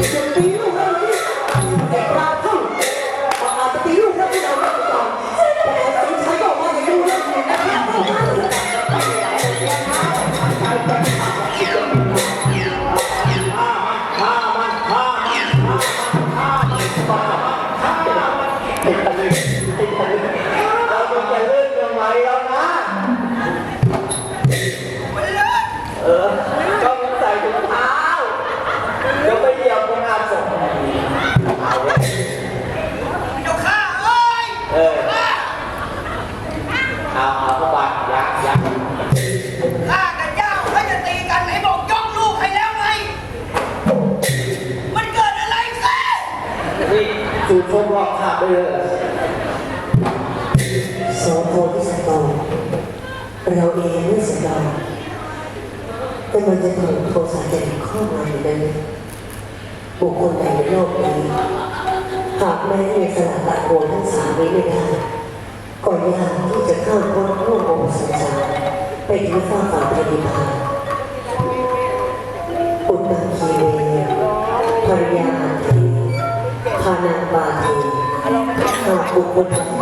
จะตีลูกเราที่แต่ราเท่าปาตีลูกเราที่เราก่อนแต่สิฉันบอกว่าจะดูเรื่องนี้นะที่เราไม่ได้เออ สูตรชมรอบขาดไปเลยโสโพธิสัตว์เราเองไม่สันดอนแต่มันจะถูกโทสะจริตข้อมาอยู่นั้นบุคคลใดในโลกนี้หากแม้จะสละตัดโวทั้งสามไว้ไม่ได้ก่อนยากที่จะข้ามพ้นร่วมวงค์สังสารไปถึงฟ้ากฟ้าพระนิพพานอุตตะคีเวภรรยาอาที พานังบาทีหากบุคคลใด